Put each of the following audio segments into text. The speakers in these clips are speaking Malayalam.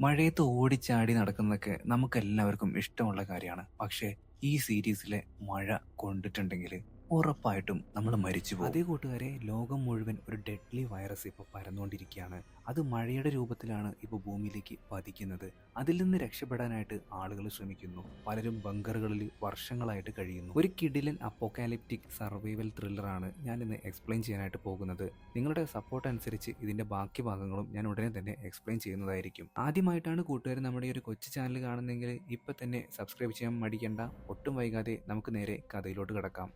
മഴയത്ത് ഓടിച്ചാടി നടക്കുന്നതൊക്കെ നമുക്കെല്ലാവർക്കും ഇഷ്ടമുള്ള കാര്യമാണ്. പക്ഷേ ഈ സീരീസിലെ മഴ കൊണ്ടിട്ടുണ്ടെങ്കിൽ ഉറപ്പായിട്ടും നമ്മൾ മരിച്ചു പോകും. അതേ കൂട്ടുകാരെ ലോകം മുഴുവൻ ഒരു ഡെഡ്ലി വൈറസ് ഇപ്പോൾ പരന്നുകൊണ്ടിരിക്കുകയാണ് അത് മഴയുടെ രൂപത്തിലാണ് ഇപ്പോൾ ഭൂമിയിലേക്ക് പതിക്കുന്നത്. അതിൽ നിന്ന് രക്ഷപ്പെടാനായിട്ട് ആളുകൾ ശ്രമിക്കുന്നു. പലരും ബങ്കറുകളിൽ വർഷങ്ങളായിട്ട് കഴിയുന്നു. ഒരു കിഡിലൻ അപ്പോക്കാലിപ്റ്റിക് സർവൈവൽ ത്രില്ലറാണ് ഞാൻ ഇന്ന് എക്സ്പ്ലെയിൻ ചെയ്യാനായിട്ട് പോകുന്നത്. നിങ്ങളുടെ സപ്പോർട്ട് അനുസരിച്ച് ഇതിന്റെ ബാക്കി ഭാഗങ്ങളും ഞാൻ ഉടനെ തന്നെ എക്സ്പ്ലെയിൻ ചെയ്യുന്നതായിരിക്കും. ആദ്യമായിട്ടാണ് കൂട്ടുകാർ നമ്മുടെ ഈ ഒരു കൊച്ചു ചാനൽ കാണുന്നെങ്കിൽ ഇപ്പൊ തന്നെ സബ്സ്ക്രൈബ് ചെയ്യാൻ മടിക്കേണ്ട. ഒട്ടും വൈകാതെ നമുക്ക് നേരെ കഥയിലോട്ട് കിടക്കാം.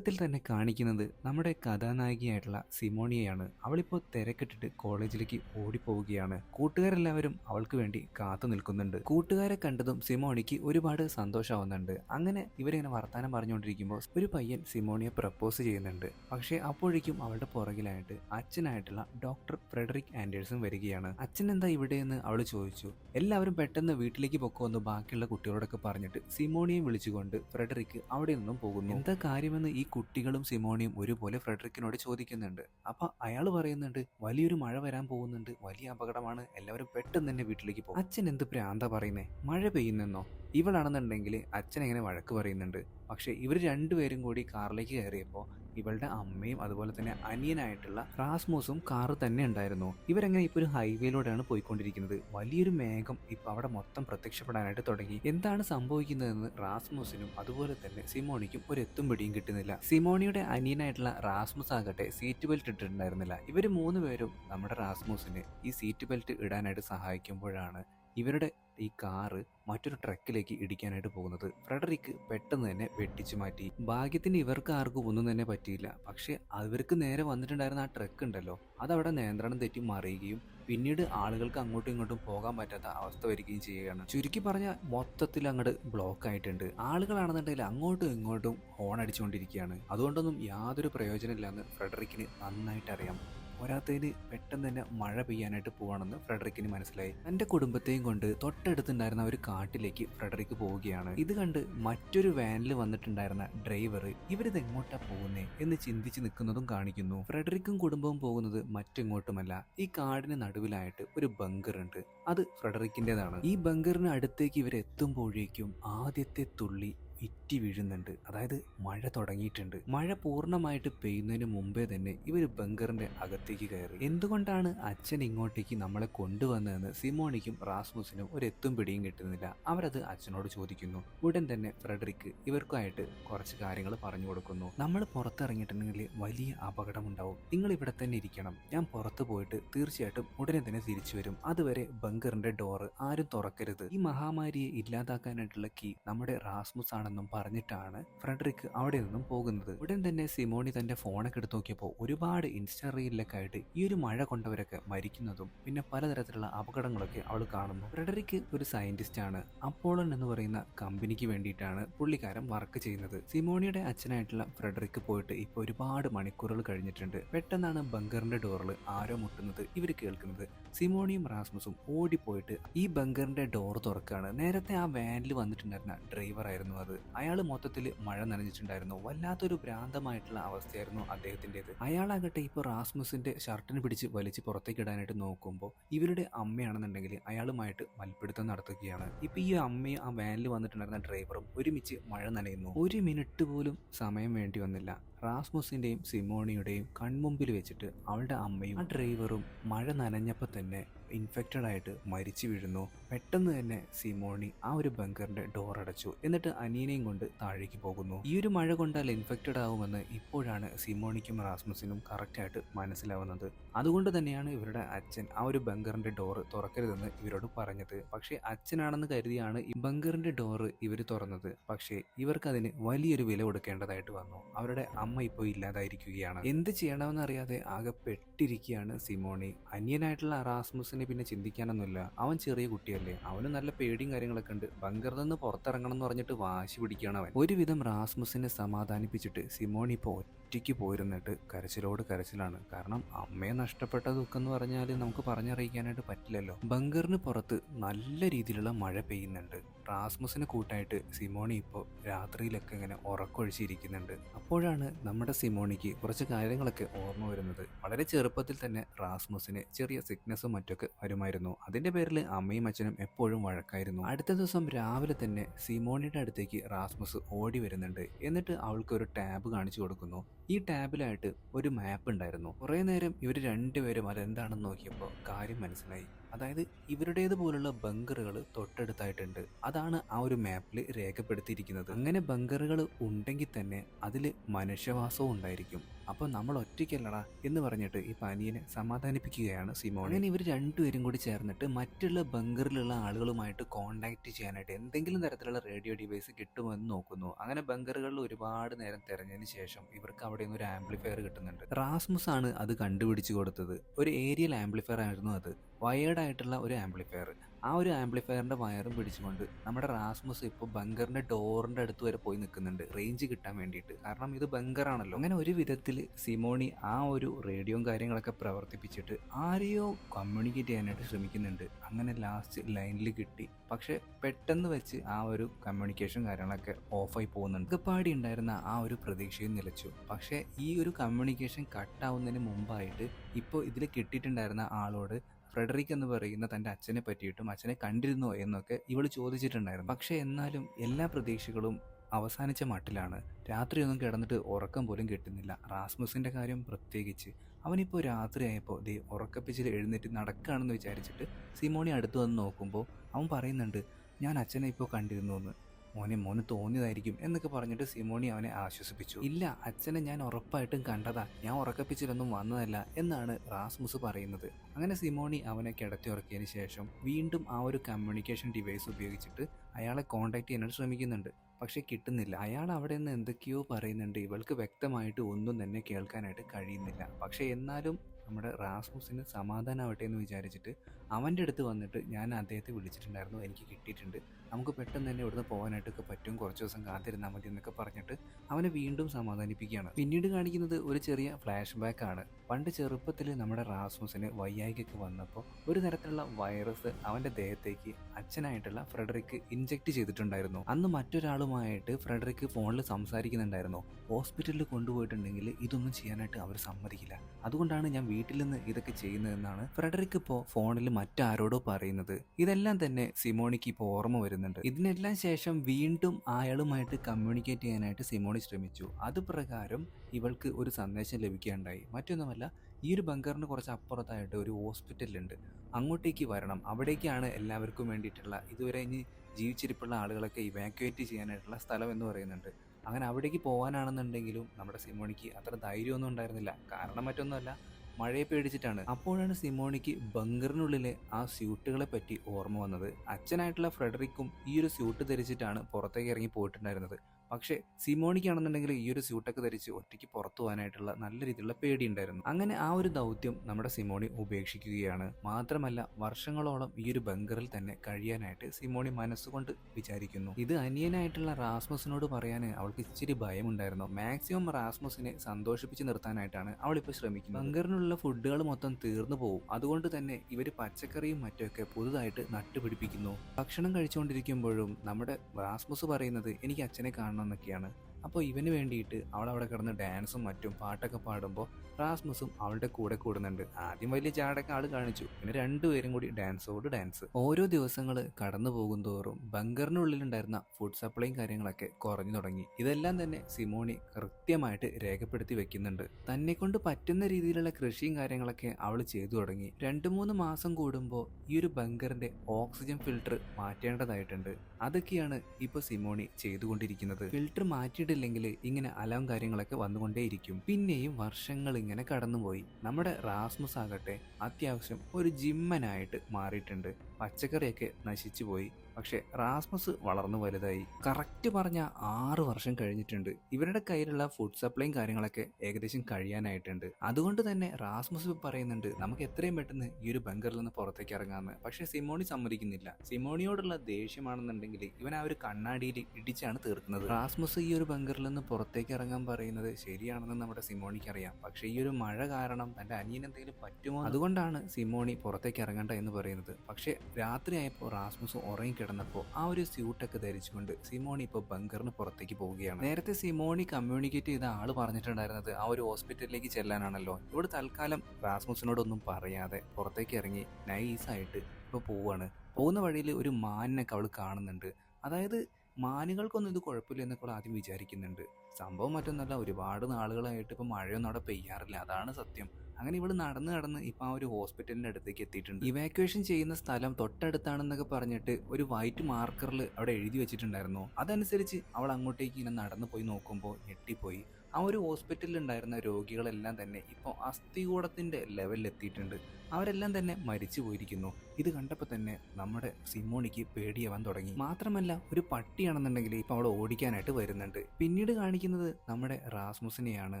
തുടക്കത്തിൽ തന്നെ കാണിക്കുന്നത് നമ്മുടെ കഥാനായികയായിട്ടുള്ള സിമോണിയയാണ്. അവളിപ്പോൾ തിരക്കിട്ടിട്ട് കോളേജിലേക്ക് ഓടിപ്പോവുകയാണ്. കൂട്ടുകാരെല്ലാവരും അവൾക്ക് വേണ്ടി കാത്തു നിൽക്കുന്നുണ്ട്. കൂട്ടുകാരെ കണ്ടതും സിമോണിക്ക് ഒരുപാട് സന്തോഷമാവുന്നുണ്ട്. അങ്ങനെ ഇവരിങ്ങനെ വർത്തമാനം പറഞ്ഞുകൊണ്ടിരിക്കുമ്പോൾ ഒരു പയ്യൻ സിമോണിയെ പ്രപ്പോസ് ചെയ്യുന്നുണ്ട്. പക്ഷേ അപ്പോഴേക്കും അവളുടെ പുറകിലായിട്ട് അച്ഛനായിട്ടുള്ള ഡോക്ടർ ഫ്രെഡറിക് ആൻഡേഴ്സും വരികയാണ്. അച്ഛൻ എന്താ ഇവിടെയെന്ന് അവൾ ചോദിച്ചു. എല്ലാവരും പെട്ടെന്ന് വീട്ടിലേക്ക് പൊക്കുമെന്ന് ബാക്കിയുള്ള കുട്ടികളോടൊക്കെ പറഞ്ഞിട്ട് സിമോണിയെ വിളിച്ചുകൊണ്ട് ഫ്രെഡറിക് അവിടെ നിന്നും പോകുന്നു. എന്താ കാര്യമെന്ന് ഈ കുട്ടികളും സിമോണിയും ഒരുപോലെ ഫ്രെഡറിക്കിനോട് ചോദിക്കുന്നുണ്ട്. അപ്പൊ അയാൾ പറയുന്നുണ്ട് വലിയൊരു മഴ വരാൻ പോകുന്നുണ്ട്. വലിയ അപകടമാണ്. എല്ലാവരും പെട്ടെന്ന് തന്നെ വീട്ടിലേക്ക് പോകും. അച്ഛൻ എന്ത് പ്രാന്ത പറയുന്നേ? മഴ പെയ്യുന്നെന്നോ? ഇവളാണെന്നുണ്ടെങ്കിൽ അച്ഛൻ എങ്ങനെ വഴക്ക് പറയുന്നുണ്ട്. പക്ഷെ ഇവർ രണ്ടുപേരും കൂടി കാറിലേക്ക് കയറിയപ്പോൾ ഇവളുടെ അമ്മയും അതുപോലെ തന്നെ അനിയനായിട്ടുള്ള റാസ്മോസും കാറ് തന്നെ ഉണ്ടായിരുന്നു. ഇവരെങ്ങനെ ഇപ്പോൾ ഒരു ഹൈവേയിലൂടെയാണ് പോയിക്കൊണ്ടിരിക്കുന്നത്. വലിയൊരു മേഘം ഇപ്പൊ അവിടെ മൊത്തം പ്രത്യക്ഷപ്പെടാനായിട്ട് തുടങ്ങി. എന്താണ് സംഭവിക്കുന്നതെന്ന് റാസ്മോസിനും അതുപോലെ തന്നെ സിമോണിക്കും ഒരു എത്തും പിടിയും കിട്ടുന്നില്ല. സിമോണിയുടെ അനിയനായിട്ടുള്ള റാസ്മോസ് ആകട്ടെ സീറ്റ് ബെൽറ്റ് ഇട്ടിട്ടുണ്ടായിരുന്നില്ല. ഇവർ മൂന്ന് പേരും നമ്മുടെ റാസ്മോസിന് ഈ സീറ്റ് ബെൽറ്റ് ഇടാനായിട്ട് സഹായിക്കുമ്പോഴാണ് ഇവരുടെ ഈ കാറ് മറ്റൊരു ട്രക്കിലേക്ക് ഇടിക്കാനായിട്ട് പോകുന്നത്. ഫ്രെഡറിക്ക് പെട്ടെന്ന് തന്നെ വെട്ടിച്ചു മാറ്റി. ഭാഗ്യത്തിന് ഇവർക്ക് ആർക്കും ഒന്നും തന്നെ പറ്റിയില്ല. പക്ഷെ അവർക്ക് നേരെ വന്നിട്ടുണ്ടായിരുന്ന ആ ട്രക്ക് ഉണ്ടല്ലോ അതവിടെ നിയന്ത്രണം തെറ്റി മറിയുകയും പിന്നീട് ആളുകൾക്ക് അങ്ങോട്ടും ഇങ്ങോട്ടും പോകാൻ പറ്റാത്ത അവസ്ഥ വരികയും ചെയ്യുകയാണ്. ചുരുക്കി പറഞ്ഞ മൊത്തത്തിൽ അങ്ങോട്ട് ബ്ലോക്ക് ആയിട്ടുണ്ട്. ആളുകളാണെന്നുണ്ടെങ്കിൽ അങ്ങോട്ടും ഇങ്ങോട്ടും ഹോൺ അടിച്ചുകൊണ്ടിരിക്കുകയാണ്. അതുകൊണ്ടൊന്നും യാതൊരു പ്രയോജനമില്ലെന്ന് ഫ്രെഡറിക്കിന് നന്നായിട്ട് അറിയാം പോരാത്തതിന് പെട്ടെന്ന് തന്നെ മഴ പെയ്യാനായിട്ട് പോവാണെന്ന് ഫ്രെഡറിക്കിന് മനസ്സിലായി. തന്റെ കുടുംബത്തെയും കൊണ്ട് തൊട്ടടുത്തുണ്ടായിരുന്ന ഒരു കാട്ടിലേക്ക് ഫ്രെഡറിക്ക് പോവുകയാണ്. ഇത് കണ്ട് മറ്റൊരു വാനിൽ വന്നിട്ടുണ്ടായിരുന്ന ഡ്രൈവർ ഇവരിത് എങ്ങോട്ടാ പോകുന്നേ? എന്ന് ചിന്തിച്ച് നിൽക്കുന്നതും കാണിക്കുന്നു. ഫ്രെഡറിക്കും കുടുംബവും പോകുന്നത് മറ്റെങ്ങോട്ടുമല്ല ഈ കാടിന് നടുവിലായിട്ട് ഒരു ബങ്കർ ഉണ്ട്. അത് ഫ്രെഡറിക്കിന്റെതാണ്. ഈ ബങ്കറിന് അടുത്തേക്ക് ഇവരെത്തുമ്പോഴേക്കും ആദ്യത്തെ തുള്ളി ഇറ്റി വീഴുന്നുണ്ട്. അതായത് മഴ തുടങ്ങിയിട്ടുണ്ട്. മഴ പൂർണമായിട്ട് പെയ്യുന്നതിന് മുമ്പേ തന്നെ ഇവർ ബങ്കറിന്റെ അകത്തേക്ക് കയറി. എന്തുകൊണ്ടാണ് അച്ഛൻ ഇങ്ങോട്ടേക്ക് നമ്മളെ കൊണ്ടുവന്നതെന്ന് സിമോണിക്കും റാസ്മുസിനും ഒരു എത്തും പിടിയും കിട്ടുന്നില്ല. അവരത് അച്ഛനോട് ചോദിക്കുന്നു. ഉടൻ തന്നെ ഫ്രെഡറിക്ക് ഇവർക്കായിട്ട് കുറച്ച് കാര്യങ്ങൾ പറഞ്ഞു കൊടുക്കുന്നു. നമ്മൾ പുറത്തിറങ്ങിയിട്ടുണ്ടെങ്കിൽ വലിയ അപകടമുണ്ടാവും. നിങ്ങൾ ഇവിടെ തന്നെ ഇരിക്കണം. ഞാൻ പുറത്തു പോയിട്ട് തീർച്ചയായിട്ടും ഉടനെ തന്നെ തിരിച്ചു വരും. അതുവരെ ബങ്കറിന്റെ ഡോറ് ആരും തുറക്കരുത്. ഈ മഹാമാരിയെ ഇല്ലാതാക്കാനായിട്ടുള്ള കീ നമ്മുടെ റാസ്മുസ് ആണ് ആണെന്നും പറഞ്ഞിട്ടാണ് ഫ്രെഡറിക്ക് അവിടെ നിന്നും പോകുന്നത്. ഉടൻ തന്നെ സിമോണി തന്റെ ഫോണൊക്കെ എടുത്ത് നോക്കിയപ്പോൾ ഒരുപാട് ഇൻസ്റ്റാ റീലിലൊക്കെ ആയിട്ട് ഈ ഒരു മഴ കൊണ്ടവരൊക്കെ മരിക്കുന്നതും പിന്നെ പലതരത്തിലുള്ള അപകടങ്ങളൊക്കെ അവൾ കാണുന്നു. ഫ്രെഡറിക്ക് ഒരു സയന്റിസ്റ്റ് ആണ്. അപ്പോളൺ എന്ന് പറയുന്ന കമ്പനിക്ക് വേണ്ടിയിട്ടാണ് പുള്ളിക്കാരൻ വർക്ക് ചെയ്യുന്നത്. സിമോണിയുടെ അച്ഛനായിട്ടുള്ള ഫ്രെഡറിക്ക് പോയിട്ട് ഇപ്പോൾ ഒരുപാട് മണിക്കൂറുകൾ കഴിഞ്ഞിട്ടുണ്ട്. പെട്ടെന്നാണ് ബങ്കറിന്റെ ഡോറിൽ ആരോ മുട്ടുന്നത് ഇവർ കേൾക്കുന്നത്. സിമോണിയും റാസ്മസും ഓടിപ്പോയിട്ട് ഈ ബങ്കറിന്റെ ഡോർ തുറക്കുകയാണ് നേരത്തെ ആ വാനിൽ വന്നിട്ടുണ്ടായിരുന്ന ഡ്രൈവർ ആയിരുന്നു അത്. അയാൾ മൊത്തത്തിൽ മഴ നനഞ്ഞിട്ടുണ്ടായിരുന്നു. വല്ലാത്തൊരു ഭ്രാന്തമായിട്ടുള്ള അവസ്ഥയായിരുന്നു അദ്ദേഹത്തിന്റെത്. അയാളാകട്ടെ ഇപ്പോൾ റാസ്മസിന്റെ ഷർട്ടിന് പിടിച്ച് വലിച്ച് പുറത്തേക്ക് ഇടാനായിട്ട് നോക്കുമ്പോൾ ഇവരുടെ അമ്മയാണെന്നുണ്ടെങ്കിൽ അയാളുമായിട്ട് മൽപ്പിടുത്തം നടത്തുകയാണ്. ഇപ്പൊ ഈ അമ്മയും ആ വാനിൽ വന്നിട്ടുണ്ടായിരുന്ന ഡ്രൈവറും ഒരുമിച്ച് മഴ നനയുന്നു. ഒരു മിനിറ്റ് പോലും സമയം വേണ്ടി വന്നില്ല. റാസ്മുസിന്റെയും സിമോണിയുടെയും കൺമുമ്പിൽ വെച്ചിട്ട് അവളുടെ അമ്മയും ആ ഡ്രൈവറും മഴ നനഞ്ഞപ്പോൾ തന്നെ ഇൻഫെക്റ്റഡ് ആയിട്ട് മരിച്ചു വീഴുന്നു. പെട്ടെന്ന് തന്നെ സിമോണി ആ ഒരു ബങ്കറിന്റെ ഡോർ അടച്ചു. എന്നിട്ട് അനിയനെയും കൊണ്ട് താഴേക്ക് പോകുന്നു. ഈ ഒരു മഴ കൊണ്ടാൽ ഇൻഫെക്റ്റഡ് ആവുമെന്ന് ഇപ്പോഴാണ് സിമോണിക്കും റാസ്മസിനും കറക്റ്റായിട്ട് മനസ്സിലാവുന്നത്. അതുകൊണ്ട് തന്നെയാണ് ഇവരുടെ അച്ഛൻ ആ ഒരു ബങ്കറിന്റെ ഡോർ തുറക്കരുതെന്ന് ഇവരോട് പറഞ്ഞത്. പക്ഷേ അച്ഛനാണെന്ന് കരുതിയാണ് ഈ ബങ്കറിന്റെ ഡോർ ഇവർ തുറന്നത്. പക്ഷേ ഇവർക്കതിന് വലിയൊരു വില കൊടുക്കേണ്ടതായിട്ട് വന്നു. അവരുടെ അമ്മ ഇപ്പോൾ ഇല്ലാതായിരിക്കുകയാണ്. എന്ത് ചെയ്യണമെന്നറിയാതെ ആകെ പെട്ടിരിക്കുകയാണ് സിമോണി. അന്യനായിട്ടുള്ള റാസ്മുസിനെ പിന്നെ ചിന്തിക്കാനൊന്നുമില്ല. അവൻ ചെറിയ കുട്ടിയല്ലേ. അവന് നല്ല പേടിയും കാര്യങ്ങളൊക്കെ ഉണ്ട്. ബങ്കറിൽ നിന്ന് പുറത്തിറങ്ങണം എന്ന് പറഞ്ഞിട്ട് വാശി പിടിക്കുകയാണ് അവൻ. ഒരുവിധം റാസ്മസിനെ സമാധാനിപ്പിച്ചിട്ട് സിമോണി ഇപ്പോൾ ഒറ്റയ്ക്ക് പോയിരുന്നിട്ട് കരച്ചിലോട് കരച്ചിലാണ്. കാരണം അമ്മയെ നഷ്ടപ്പെട്ട ദുഃഖം എന്ന് പറഞ്ഞാൽ നമുക്ക് പറഞ്ഞറിയിക്കാനായിട്ട് പറ്റില്ലല്ലോ. ബങ്കറിന് പുറത്ത് നല്ല രീതിയിലുള്ള മഴ പെയ്യുന്നുണ്ട്. റാസ്മസിന് കൂട്ടായിട്ട് സിമോണി ഇപ്പോൾ രാത്രിയിലൊക്കെ ഇങ്ങനെ ഉറക്കൊഴിച്ചിരിക്കുന്നുണ്ട്. അപ്പോഴാണ് നമ്മുടെ സിമോണിക്ക് കുറച്ച് കാര്യങ്ങളൊക്കെ ഓർമ്മ വരുന്നത്. വളരെ ചെറുപ്പത്തിൽ തന്നെ റാസ്മസിന് ചെറിയ സിക്നസ്സും മറ്റൊക്കെ വരുമായിരുന്നു. അതിന്റെ പേരിൽ അമ്മയും അച്ഛനും എപ്പോഴും വഴക്കായിരുന്നു. അടുത്ത ദിവസം രാവിലെ തന്നെ സിമോണിയുടെ അടുത്തേക്ക് റാസ്മസ് ഓടി വരുന്നുണ്ട്. എന്നിട്ട് അവൾക്ക് ഒരു ടാബ് കാണിച്ചു കൊടുക്കുന്നു. ഈ ടാബിലായിട്ട് ഒരു മാപ്പ് ഉണ്ടായിരുന്നു. കുറേ നേരം ഇവർ രണ്ടുപേരും അതെന്താണെന്ന് നോക്കിയപ്പോൾ കാര്യം മനസ്സിലായി. അതായത് ഇവരുടേത് പോലുള്ള ബങ്കറുകൾ തൊട്ടടുത്തായിട്ടുണ്ട്. അതാണ് ആ ഒരു മാപ്പിൽ രേഖപ്പെടുത്തിയിരിക്കുന്നത്. അങ്ങനെ ബങ്കറുകൾ ഉണ്ടെങ്കിൽ തന്നെ അതിൽ മനുഷ്യവാസവും ഉണ്ടായിരിക്കും. അപ്പോൾ നമ്മൾ ഒറ്റയ്ക്കല്ലടാ എന്ന് പറഞ്ഞിട്ട് ഈ പനിയനെ സമാധാനിപ്പിക്കുകയാണ് സിമോൺ അങ്ങനെ ഇവർ രണ്ടുപേരും കൂടി ചേർന്നിട്ട് മറ്റുള്ള ബങ്കറിലുള്ള ആളുകളുമായിട്ട് കോണ്ടാക്ട് ചെയ്യാനായിട്ട് എന്തെങ്കിലും തരത്തിലുള്ള റേഡിയോ ഡിവൈസ് കിട്ടുമോ എന്ന് നോക്കുന്നു. അങ്ങനെ ബങ്കറുകളിൽ ഒരുപാട് നേരം തിരഞ്ഞതിന് ശേഷം ഇവർക്ക് അവിടെ നിന്ന് ഒരു ആംപ്ലിഫയർ കിട്ടുന്നുണ്ട്. റാസ്മുസ് ആണ് അത് കണ്ടുപിടിച്ചു കൊടുത്തത്. ഒരു ഏരിയൽ ആംപ്ലിഫയർ ആയിരുന്നു അത്. വയേർഡ് ആയിട്ടുള്ള ഒരു ആംപ്ലിഫയർ ആ ഒരു ആംപ്ലിഫയറിന്റെ വയറും പിടിച്ചുകൊണ്ട് നമ്മുടെ റാസ്മസ് ഇപ്പോൾ ബങ്കറിന്റെ ഡോറിന്റെ അടുത്ത് വരെ പോയി നിൽക്കുന്നുണ്ട് റേഞ്ച് കിട്ടാൻ വേണ്ടിയിട്ട്. കാരണം ഇത് ബങ്കറാണല്ലോ അങ്ങനെ ഒരു വിധത്തിൽ സിമോണി ആ ഒരു റേഡിയോയും കാര്യങ്ങളൊക്കെ പ്രവർത്തിപ്പിച്ചിട്ട് ആരെയോ കമ്മ്യൂണിക്കേറ്റ് ചെയ്യാനായിട്ട് ശ്രമിക്കുന്നുണ്ട്. അങ്ങനെ ലാസ്റ്റ് ലൈനിൽ കിട്ടി. പക്ഷെ പെട്ടെന്ന് വെച്ച് ആ ഒരു കമ്മ്യൂണിക്കേഷൻ കാര്യങ്ങളൊക്കെ ഓഫായി പോകുന്നുണ്ട്. പാടി ഉണ്ടായിരുന്ന ആ ഒരു പ്രതീക്ഷയും നിലച്ചു. പക്ഷേ ഈ ഒരു കമ്മ്യൂണിക്കേഷൻ കട്ടാവുന്നതിന് മുമ്പായിട്ട് ഇപ്പോൾ ഇതിൽ കിട്ടിയിട്ടുണ്ടായിരുന്ന ആളോട് ഫ്രെഡറിക് എന്ന് പറയുന്ന തന്റെ അച്ഛനെ പറ്റിയിട്ടും അച്ഛനെ കണ്ടിരുന്നോ എന്നൊക്കെ ഇവൾ ചോദിച്ചിട്ടുണ്ടായിരുന്നു. പക്ഷേ എന്നാലും എല്ലാ പ്രതീക്ഷകളും അവസാനിച്ച മട്ടിലാണ്. രാത്രിയൊന്നും കിടന്നിട്ട് ഉറക്കം പോലും കിട്ടുന്നില്ല. റാസ്മസിന്റെ കാര്യം പ്രത്യേകിച്ച്. അവനിപ്പോൾ രാത്രിയായപ്പോൾ ദേ ഉറക്കപ്പിച്ചിൽ എഴുന്നേറ്റ് നടക്കുകയാണെന്ന് വിചാരിച്ചിട്ട് സിമോണി അടുത്ത് വന്ന് നോക്കുമ്പോൾ അവൻ പറയുന്നുണ്ട് ഞാൻ അച്ഛനെ ഇപ്പോൾ കണ്ടിരുന്നു എന്ന്. മോനെ മോന് തോന്നിയതായിരിക്കും എന്നൊക്കെ പറഞ്ഞിട്ട് സിമോണി അവനെ ആശ്വസിപ്പിച്ചു. ഇല്ല അച്ഛനെ ഞാൻ ഉറപ്പായിട്ടും കണ്ടതാ. ഞാൻ ഉറക്കപ്പിച്ചിലൊന്നും വന്നതല്ല എന്നാണ് റാസ്മുസ് പറയുന്നത്. അങ്ങനെ സിമോണി അവനെ കിടത്തി ഉറക്കിയതിന് ശേഷം വീണ്ടും ആ ഒരു കമ്മ്യൂണിക്കേഷൻ ഡിവൈസ് ഉപയോഗിച്ചിട്ട് അയാളെ കോൺടാക്ട് ചെയ്യാനായിട്ട് ശ്രമിക്കുന്നുണ്ട്. പക്ഷെ കിട്ടുന്നില്ല. അയാൾ അവിടെ നിന്ന് എന്തൊക്കെയോ പറയുന്നുണ്ട്. ഇവൾക്ക് വ്യക്തമായിട്ട് ഒന്നും തന്നെ കേൾക്കാനായിട്ട് കഴിയുന്നില്ല. പക്ഷെ എന്നാലും നമ്മുടെ റാസ്മുസിന് സമാധാനമാവട്ടെ എന്ന് വിചാരിച്ചിട്ട് അവന്റെ അടുത്ത് വന്നിട്ട് ഞാൻ അദ്ദേഹത്തെ വിളിച്ചിട്ടുണ്ടായിരുന്നു. എനിക്ക് കിട്ടിയിട്ടുണ്ട്. നമുക്ക് പെട്ടെന്ന് തന്നെ ഇവിടുന്ന് പോകാനായിട്ടൊക്കെ പറ്റും. കുറച്ച് ദിവസം കാത്തിരുന്നാൽ മതി എന്നൊക്കെ പറഞ്ഞിട്ട് അവനെ വീണ്ടും സമാധാനിപ്പിക്കുകയാണ്. പിന്നീട് കാണിക്കുന്നത് ഒരു ചെറിയ ഫ്ലാഷ് ബാക്ക് ആണ്. പണ്ട് ചെറുപ്പത്തിൽ നമ്മുടെ റാസ്മുസിന് വയ്യായികൊക്കെ വന്നപ്പോൾ ഒരു തരത്തിലുള്ള വൈറസ് അവന്റെ ദേഹത്തേക്ക് അച്ഛനായിട്ടുള്ള ഫ്രെഡറിക്ക് ഇൻജെക്ട് ചെയ്തിട്ടുണ്ടായിരുന്നു. അന്ന് മറ്റൊരാളുമായിട്ട് ഫ്രെഡറിക്ക് ഫോണിൽ സംസാരിക്കുന്നുണ്ടായിരുന്നു. ഹോസ്പിറ്റലിൽ കൊണ്ടുപോയിട്ടുണ്ടെങ്കിൽ ഇതൊന്നും ചെയ്യാനായിട്ട് അവർ സമ്മതിക്കില്ല. അതുകൊണ്ടാണ് ഞാൻ വീട്ടിൽ നിന്ന് ഇതൊക്കെ ചെയ്യുന്നതെന്നാണ് ഫ്രെഡറിക്ക് ഇപ്പോൾ ഫോണിൽ മറ്റാരോടോ പറയുന്നത്. ഇതെല്ലാം തന്നെ സിമോണിക്ക് ഇപ്പോൾ ഓർമ്മ വരുന്നുണ്ട്. ഇതിനെല്ലാം ശേഷം വീണ്ടും അയാളുമായിട്ട് കമ്മ്യൂണിക്കേറ്റ് ചെയ്യാനായിട്ട് സിമോണി ശ്രമിച്ചു. അത് പ്രകാരം ഇവൾക്ക് ഒരു സന്ദേശം ലഭിക്കുകയുണ്ടായി. മറ്റൊന്നുമല്ല ഈ ഒരു ബങ്കറിന് കുറച്ച് അപ്പുറത്തായിട്ട് ഒരു ഹോസ്പിറ്റലുണ്ട് അങ്ങോട്ടേക്ക് വരണം. അവിടേക്കാണ് എല്ലാവർക്കും വേണ്ടിയിട്ടുള്ള ഇതുവരെ ഇനി ജീവിച്ചിരിപ്പുള്ള ആളുകളൊക്കെ ഇവാക്യുവേറ്റ് ചെയ്യാനായിട്ടുള്ള സ്ഥലം എന്ന് പറയുന്നുണ്ട്. അങ്ങനെ അവിടേക്ക് പോകാനാണെന്നുണ്ടെങ്കിലും നമ്മുടെ സിമോണിക്ക് അത്ര ധൈര്യമൊന്നും ഉണ്ടായിരുന്നില്ല. കാരണം മറ്റൊന്നുമല്ല മഴയെ പേടിച്ചിട്ടാണ്. അപ്പോഴാണ് സിമോണിക്ക് ബങ്കറിനുള്ളിലെ ആ സ്യൂട്ടുകളെ പറ്റി ഓർമ്മ വന്നത്. അച്ഛനായിട്ടുള്ള ഫ്രെഡറിക്കും ഈ ഒരു സ്യൂട്ട് ധരിച്ചിട്ടാണ് പുറത്തേക്ക് ഇറങ്ങി പോയിട്ടുണ്ടായിരുന്നത്. പക്ഷേ സിമോണിക്കാണെന്നുണ്ടെങ്കിൽ ഈ ഒരു സ്യൂട്ടൊക്കെ ധരിച്ച് ഒറ്റയ്ക്ക് പുറത്തു പോകാനായിട്ടുള്ള നല്ല രീതിയിലുള്ള പേടിയുണ്ടായിരുന്നു. അങ്ങനെ ആ ഒരു ദൗത്യം നമ്മുടെ സിമോണി ഉപേക്ഷിക്കുകയാണ്. മാത്രമല്ല വർഷങ്ങളോളം ഈ ഒരു ബങ്കറിൽ തന്നെ കഴിയാനായിട്ട് സിമോണി മനസ്സുകൊണ്ട് വിചാരിക്കുന്നു. ഇത് അനിയനായിട്ടുള്ള റാസ്മസിനോട് പറയാൻ അവൾക്ക് ഇച്ചിരി ഭയമുണ്ടായിരുന്നു. മാക്സിമം റാസ്മസിനെ സന്തോഷിപ്പിച്ച് നിർത്താനായിട്ടാണ് അവളിപ്പോൾ ശ്രമിക്കുന്നത്. ബങ്കറിനുള്ള ഫുഡുകൾ മൊത്തം തീർന്നു പോകും അതുകൊണ്ട് തന്നെ ഇവർ പച്ചക്കറിയും മറ്റൊക്കെ പുതുതായിട്ട് നട്ടുപിടിപ്പിക്കുന്നു. ഭക്ഷണം കഴിച്ചുകൊണ്ടിരിക്കുമ്പോഴും നമ്മുടെ റാസ്മസ് പറയുന്നത് എനിക്ക് അച്ഛനെ കാണണം. എന്നൊക്കെയാണ് അപ്പോൾ ഇവന് വേണ്ടിയിട്ട് അവൾ അവിടെ കിടന്ന് ഡാൻസും മറ്റും പാട്ടൊക്കെ പാടുമ്പോൾ റാസ്മസും അവളുടെ കൂടെ കൂടുന്നുണ്ട്. ആദ്യം വലിയ ചാടൊക്കെ ആൾ കാണിച്ചു. പിന്നെ രണ്ടുപേരും കൂടി ഡാൻസോട് ഡാൻസ്. ഓരോ ദിവസങ്ങൾ കടന്നു പോകും തോറും ബങ്കറിനുള്ളിലുണ്ടായിരുന്ന ഫുഡ് സപ്ലൈയും കാര്യങ്ങളൊക്കെ കുറഞ്ഞു തുടങ്ങി. ഇതെല്ലാം തന്നെ സിമോണി കൃത്യമായിട്ട് രേഖപ്പെടുത്തി വെക്കുന്നുണ്ട്. തന്നെ കൊണ്ട് പറ്റുന്ന രീതിയിലുള്ള കൃഷിയും കാര്യങ്ങളൊക്കെ അവൾ ചെയ്തു തുടങ്ങി. രണ്ട് മൂന്ന് മാസം കൂടുമ്പോൾ ഈ ഒരു ബങ്കറിന്റെ ഓക്സിജൻ ഫിൽട്ടർ മാറ്റേണ്ടതായിട്ടുണ്ട്. അതൊക്കെയാണ് ഇപ്പോൾ സിമോണി ചെയ്തുകൊണ്ടിരിക്കുന്നത്. ഫിൽട്ടർ മാറ്റിയിട്ടില്ലെങ്കിൽ ഇങ്ങനെ അലവും കാര്യങ്ങളൊക്കെ വന്നുകൊണ്ടേയിരിക്കും. പിന്നെയും വർഷങ്ങൾ ഇങ്ങനെ കടന്നുപോയി. നമ്മുടെ റാസ്മസ് ആകട്ടെ അത്യാവശ്യം ഒരു ജിമ്മനായിട്ട് മാറിയിട്ടുണ്ട്. പച്ചക്കറിയൊക്കെ നശിച്ചു പോയി. പക്ഷെ റാസ്മസ് വളർന്നു വലുതായി. കറക്റ്റ് പറഞ്ഞ ആറ് വർഷം കഴിഞ്ഞിട്ടുണ്ട്. ഇവരുടെ കയ്യിലുള്ള ഫുഡ് സപ്ലൈയും കാര്യങ്ങളൊക്കെ ഏകദേശം കഴിയാനായിട്ടുണ്ട്. അതുകൊണ്ട് തന്നെ റാസ്മസ് പറയുന്നുണ്ട് നമുക്ക് എത്രയും പെട്ടെന്ന് ഈ ഒരു ബങ്കറിൽ നിന്ന് പുറത്തേക്ക് ഇറങ്ങാമെന്ന്. പക്ഷെ സിമോണി സമ്മതിക്കുന്നില്ല. സിമോണിയോടുള്ള ദേഷ്യമാണെന്നുണ്ടെങ്കിൽ ഇവൻ ആ ഒരു കണ്ണാടിയിൽ ഇടിച്ചാണ് തീർക്കുന്നത്. റാസ്മസ് ഈ ഒരു ബങ്കറിൽ നിന്ന് പുറത്തേക്ക് ഇറങ്ങാൻ പറയുന്നത് ശരിയാണെന്ന് നമ്മുടെ സിമോണിക്ക് അറിയാം പക്ഷെ ഈ ഒരു മഴ കാരണം തന്റെ അനിയൻ എന്തെങ്കിലും പറ്റുമോ? അതുകൊണ്ടാണ് സിമോണി പുറത്തേക്ക് ഇറങ്ങണ്ട എന്ന് പറയുന്നത്. പക്ഷെ രാത്രിയായപ്പോൾ റാസ്മുസ് ഉറങ്ങിക്കിടന്നപ്പോൾ ആ ഒരു സ്യൂട്ടൊക്കെ ധരിച്ചുകൊണ്ട് സിമോണി ഇപ്പോൾ ബങ്കറിന് പുറത്തേക്ക് പോവുകയാണ്. നേരത്തെ സിമോണി കമ്മ്യൂണിക്കേറ്റ് ചെയ്ത ആൾ പറഞ്ഞിട്ടുണ്ടായിരുന്നത് ആ ഒരു ഹോസ്പിറ്റലിലേക്ക് ചെല്ലാനാണല്ലോ. ഇവിടെ തൽക്കാലം റാസ്മുസിനോടൊന്നും പറയാതെ പുറത്തേക്ക് ഇറങ്ങി നൈസായിട്ട് ഇപ്പോൾ പോവുകയാണ് പോകുന്ന വഴിയിൽ ഒരു മാനിനൊക്കെ അവൾ കാണുന്നുണ്ട്. അതായത് മാനുകൾക്കൊന്നും ഇത് കുഴപ്പമില്ല എന്നൊക്കെ അവൾ ആദ്യം വിചാരിക്കുന്നുണ്ട്. സംഭവം മറ്റൊന്നല്ല ഒരുപാട് നാളുകളായിട്ട് ഇപ്പോൾ മഴയൊന്നും അവിടെ പെയ്യാറില്ല. അതാണ് സത്യം. അങ്ങനെ ഇവൾ നടന്ന് നടന്ന് ഇപ്പം ആ ഒരു ഹോസ്പിറ്റലിന്റെ അടുത്തേക്ക് എത്തിയിട്ടുണ്ട്. ഇവാക്വേഷൻ ചെയ്യുന്ന സ്ഥലം തൊട്ടടുത്താണെന്നൊക്കെ പറഞ്ഞിട്ട് ഒരു വൈറ്റ് മാർക്കറിൽ അവിടെ എഴുതി വെച്ചിട്ടുണ്ടായിരുന്നു. അതനുസരിച്ച് അവൾ അങ്ങോട്ടേക്ക് ഇങ്ങനെ നടന്നു പോയി നോക്കുമ്പോൾ ഞെട്ടിപ്പോയി. ആ ഒരു ഹോസ്പിറ്റലിൽ ഉണ്ടായിരുന്ന രോഗികളെല്ലാം തന്നെ ഇപ്പോൾ അസ്ഥികൂടത്തിന്റെ ലെവലിൽ എത്തിയിട്ടുണ്ട്. അവരെല്ലാം തന്നെ മരിച്ചു പോയിരിക്കുന്നു ഇത് കണ്ടപ്പോൾ തന്നെ നമ്മുടെ സിമോണിക്ക് പേടിയാവാൻ തുടങ്ങി. മാത്രമല്ല ഒരു പട്ടിയാണെന്നുണ്ടെങ്കിൽ ഇപ്പം അവിടെ ഓടിക്കാനായിട്ട് വരുന്നുണ്ട്. പിന്നീട് കാണിക്കുന്നത് നമ്മുടെ റാസ്മുസിനെയാണ്.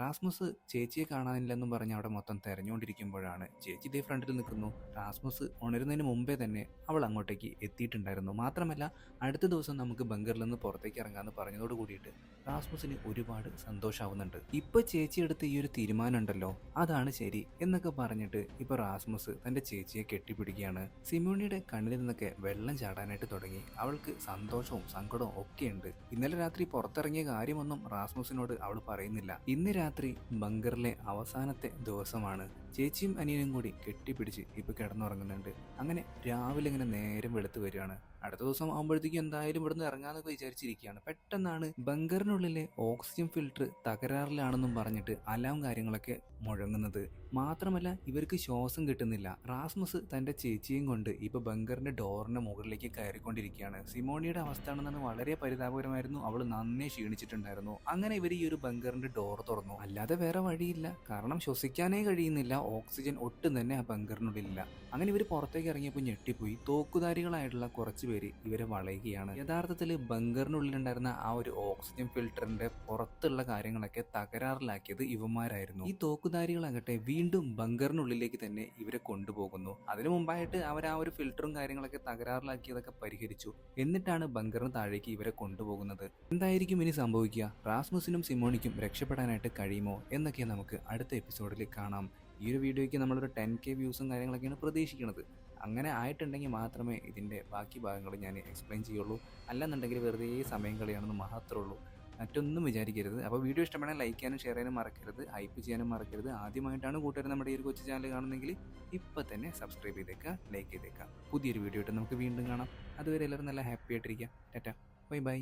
റാസ്മുസ് ചേച്ചിയെ കാണാനില്ലെന്നും പറഞ്ഞ് അവിടെ മൊത്തം തെരഞ്ഞുകൊണ്ടിരിക്കുമ്പോഴാണ് ചേച്ചി ഇതേ ഫ്രണ്ടിൽ നിൽക്കുന്നു. റാസ്മുസ് ഉണരുന്നതിന് മുമ്പേ തന്നെ അവൾ അങ്ങോട്ടേക്ക് എത്തിയിട്ടുണ്ടായിരുന്നു. മാത്രമല്ല അടുത്ത ദിവസം നമുക്ക് ബംഗറിൽ നിന്ന് പുറത്തേക്ക് ഇറങ്ങാന്ന് പറഞ്ഞതോട് കൂടിയിട്ട് റാസ്മുസിന് ഒരുപാട് സന്തോഷമാവുന്നുണ്ട് ഇപ്പൊ ചേച്ചി എടുത്ത ഈ ഒരു തീരുമാനം ഉണ്ടല്ലോ അതാണ് ശരി എന്നൊക്കെ പറഞ്ഞിട്ട് ഇപ്പൊ റാസ്മുസ് തന്റെ ചേച്ചിയെ കെട്ടിപ്പിടിക്കുകയാണ്. സിമോണിയുടെ കണ്ണിൽ നിന്നൊക്കെ വെള്ളം ചാടാനായിട്ട് തുടങ്ങി. അവൾക്ക് സന്തോഷവും സങ്കടവും ഒക്കെയുണ്ട്. ഇന്നലെ രാത്രി പുറത്തിറങ്ങിയ കാര്യമൊന്നും റാസ്മുസിനോട് അവൾ പറയുന്നില്ല. ഇന്ന് രാത്രി ബങ്കറിലെ അവസാനത്തെ ദിവസമാണ്. ചേച്ചിയും അനിയനും കൂടി കെട്ടിപ്പിടിച്ച് ഇപ്പൊ കിടന്നുറങ്ങുന്നുണ്ട്. അങ്ങനെ രാവിലെ ഇങ്ങനെ നേരം വെളുത്ത് വരികയാണ്. അടുത്ത ദിവസം ആകുമ്പോഴത്തേക്കും എന്തായാലും ഇവിടുന്ന് ഇറങ്ങാന്നൊക്കെ വിചാരിച്ചിരിക്കുകയാണ്. പെട്ടെന്നാണ് ബങ്കറിനുള്ളിലെ ഓക്സിജൻ ഫിൽട്ടർ തകരാറിലാണെന്നും പറഞ്ഞിട്ട് അലാം കാര്യങ്ങളൊക്കെ മുഴങ്ങുന്നത്. മാത്രമല്ല ഇവർക്ക് ശ്വാസം കിട്ടുന്നില്ല. റാസ്മസ് തന്റെ ചേച്ചിയും കൊണ്ട് ഇപ്പൊ ബങ്കറിന്റെ ഡോറിന്റെ മുകളിലേക്ക് കയറിക്കൊണ്ടിരിക്കുകയാണ്. സിമോണിയുടെ അവസ്ഥ ആണെന്നാണ് വളരെ പരിതാപകരമായിരുന്നു. അവൾ നന്നേ ക്ഷീണിച്ചിട്ടുണ്ടായിരുന്നു. അങ്ങനെ ഇവർ ഈ ഒരു ബങ്കറിന്റെ ഡോർ തുറന്നു. അല്ലാതെ വേറെ വഴിയില്ല. കാരണം ശ്വസിക്കാനേ കഴിയുന്നില്ല. ഓക്സിജൻ ഒട്ടും തന്നെ ആ ബങ്കറിനുള്ളിലില്ല. അങ്ങനെ ഇവർ പുറത്തേക്ക് ഇറങ്ങിയപ്പോൾ ഞെട്ടിപ്പോയി. തോക്കുധാരികളായിട്ടുള്ള കുറച്ച് പേര് ഇവരെ വളയുകയാണ്. യഥാർത്ഥത്തിൽ ബങ്കറിനുള്ളിലുണ്ടായിരുന്ന ആ ഒരു ഓക്സിജൻ ഫിൽട്ടറിന്റെ പുറത്തുള്ള കാര്യങ്ങളൊക്കെ തകരാറിലാക്കിയത് ഇവന്മാരായിരുന്നു. ഈ തോക്കുധാരികളാകട്ടെ വീണ്ടും ബങ്കറിനുള്ളിലേക്ക് തന്നെ ഇവരെ കൊണ്ടുപോകുന്നു. അതിനു മുമ്പായിട്ട് അവർ ആ ഒരു ഫിൽറ്ററും കാര്യങ്ങളൊക്കെ തകരാറിലാക്കിയതൊക്കെ പരിഹരിച്ചു. എന്നിട്ടാണ് ബങ്കറിന് താഴേക്ക് ഇവരെ കൊണ്ടുപോകുന്നത്. എന്തായിരിക്കും ഇനി സംഭവിക്കുക? റാസ്മുസിനും സിമോണിക്കും രക്ഷപ്പെടാനായിട്ട് കഴിയുമോ? എന്നൊക്കെ നമുക്ക് അടുത്ത എപ്പിസോഡിൽ കാണാം. ഈ ഒരു വീഡിയോയ്ക്ക് നമ്മളൊരു ടെൻ കെ വ്യൂസും കാര്യങ്ങളൊക്കെയാണ് പ്രതീക്ഷിക്കുന്നത്. അങ്ങനെ ആയിട്ടുണ്ടെങ്കിൽ മാത്രമേ ഇതിന്റെ ബാക്കി ഭാഗങ്ങൾ ഞാൻ എക്സ്പ്ലെയിൻ ചെയ്യുള്ളൂ. അല്ലെന്നുണ്ടെങ്കിൽ വെറുതെ സമയം കളിയാണെന്ന് മാത്രമേ ഉള്ളൂ. മറ്റൊന്നും വിചാരിക്കരുത്. അപ്പോൾ വീഡിയോ ഇഷ്ടപ്പെടാൻ ലൈക്ക് ചെയ്യാനും ഷെയർ ചെയ്യാനും മറക്കരുത്. ഹൈപ്പ് ചെയ്യാനും മറക്കരുത്. ആദ്യമായിട്ടാണ് കൂട്ടുകാർ നമ്മുടെ ഈ ഒരു കൊച്ചു ചാനൽ കാണുന്നെങ്കിൽ ഇപ്പം തന്നെ സബ്സ്ക്രൈബ് ചെയ്തേക്കുക ലൈക്ക് ചെയ്തേക്കുക പുതിയൊരു വീഡിയോ ആയിട്ട് നമുക്ക് വീണ്ടും കാണാം. അതുവരെ എല്ലാവരും നല്ല ഹാപ്പി ആയിട്ടിരിക്കാം ടാറ്റ. Bye bye.